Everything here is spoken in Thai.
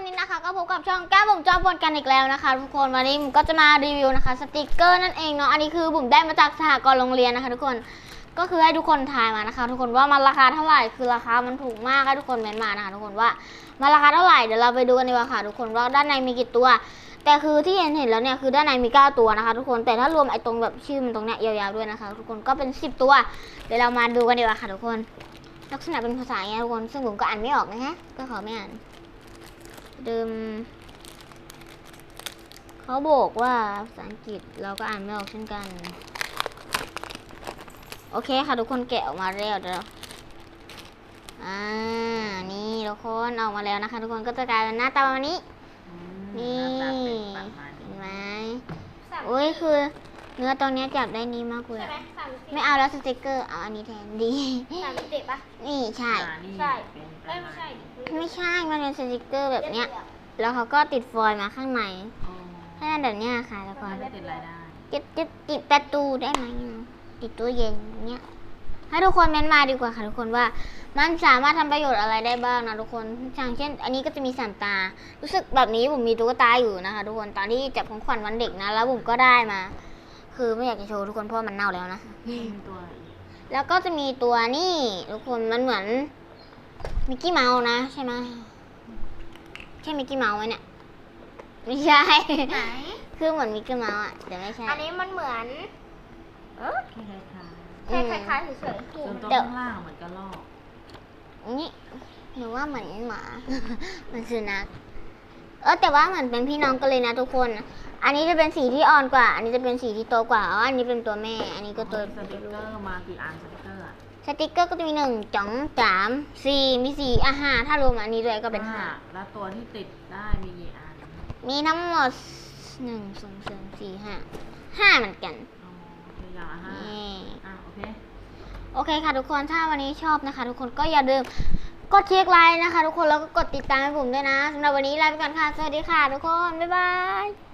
วันนี้นะคะก็พบกับช่องแก้มบุ๋มจอมบนกันอีกแล้วนะคะทุกคนวันนี้บุ๋มก็จะมารีวิวนะคะสติกเกอร์นั่นเองเนาะอันนี้คือบุ๋มได้มาจากสหกรณ์โรงเรียนนะคะ ทุกคนก็คือให้ทุกคนทายมานะคะ ทุกคนว่ามันราคาเท่าไหร่คือราคามันถูกมากให้ทุกคนเมนมานะคะทุกคนว่ามันราคาเท่าไหร่เดี๋ยวเราไปดูกันดีกว่าค่ะทุกคนว่าด้านในมีกี่ตัว แต่คือที่เห็นเห็นแล้วเนี่ยคือด้านในมี 9 ตัวนะคะ ทุกคนแต่ถ้ารวมไอ้ตรงแบบชื่อมันตรงเนี้ยยาวๆด้วยนะคะ ทุกคนก็เป็น 10 ตัว เดี๋ยวเรามาดูกันดีกว่าค่ะทุกคน ลักษณะเป็นภาษาอย่างเงี้ยทุกคนซึ่งผมก็อ่านไม่ออกนะฮะก็ขอไม่อ่าน ดิมเขาบอกว่าภาษาอังกฤษเราก็อ่านไม่ออกเช่นกัน โอเคค่ะทุกคนแกะออกมาแล้วเดี๋ยวอ่า นี่ทุกคนออกมาแล้วนะคะ ทุกคนก็จะกลายเป็นหน้าตาประมาณนี้ นี่หาตาเป็นประมาณเห็นี้นไหมสามโอ้ยคือ เนื้อตรงเนี้ยจับได้นี้มากเลยใช่ไหมอะสามสิบไม่เอาแล้วสติกเกอร์เอาอันนี้แทนดี สามสิบเจ็ดปะ นี่ใช่ อ่านี่ใช่ เป็นปเอ้ระยมาไม่ณใช่ไม่ใช่ มันเป็นสติกเกอร์แบบเนี้ย แล้วเขาก็ติดฟอยล์มาข้างในอ๋อให้มันแบบเนี้ยค่ะแล้วก็ไม่ติดรายได้ ติดติดติดประตูได้ไหมติดตู้เย็นเนี้ยให้ทุกคนเม้นมาดีกว่าค่ะทุกคนว่า มันสามารถทำประโยชน์อะไรได้บ้างนะทุกคนอย่างเช่น อันนี้ก็จะมีสามตา รู้สึกแบบนี้ผมมีตุ๊กตาอยู่นะคะ ทุกคนตอนที่จับของขวัญวันเด็กนะแล้วผมก็ได้มา คือไม่อยากจะโชว์ทุกคนเพราะว่ามันเน่าแล้วนะเป็นตัวอีกแล้วก็จะมีตัวนี่ทุกคนมันเหมือนมิกกี้เมาส์นะใช่ไหมใช่มิกกี้เมาส์ไหมเนี่ยไม่ใช่ ไหน คือเหมือนมิกกี้เมาส์อะแต่ไม่ใช่อันนี้มันเหมือนเออแค่คล้ายแค่คล้ายๆเฉยๆๆถูส่กวนตัวเดี๋ยวข้างล่างเหมือนกระรอกนี่หนูว่าเหมือนหมา เหมือนสุนัขเออแต่ว่าเหมือนเป็นพี่น้องกันเลยนะทุกคน อันนี้จะเป็นสีที่อ่อนกว่า อันนี้จะเป็นสีที่โตกว่าอ๋ออันนี้เป็นตัวแม่ อันนี้ก็ตัวสติ๊กเกอร์มากี่อันสติ๊กเกอร์อะสติกเกอร์ก็จะมีหนึ่งสองสามสี่มีสี่อะห้าถ้ารวมอันนี้ด้วยก็เป็นห้าแล้วตัวที่ติดได้มีกี่อัน มีทั้งหมดหนึ่งสองสามสี่ห้าห้าเหมือนกันอ๋อคืออย่างละห้านี่อะโอเคโอเคค่ะทุกคนถ้าวันนี้ชอบนะคะ ทุกคนก็อย่าลืมกดเช็คไลน์นะคะ ทุกคนแล้วก็กดติดตามให้ผมด้วยนะสำหรับวันนี้ลาไปก่อนค่ะ สวัสดีค่ะ ทุกคน บ๊ายบาย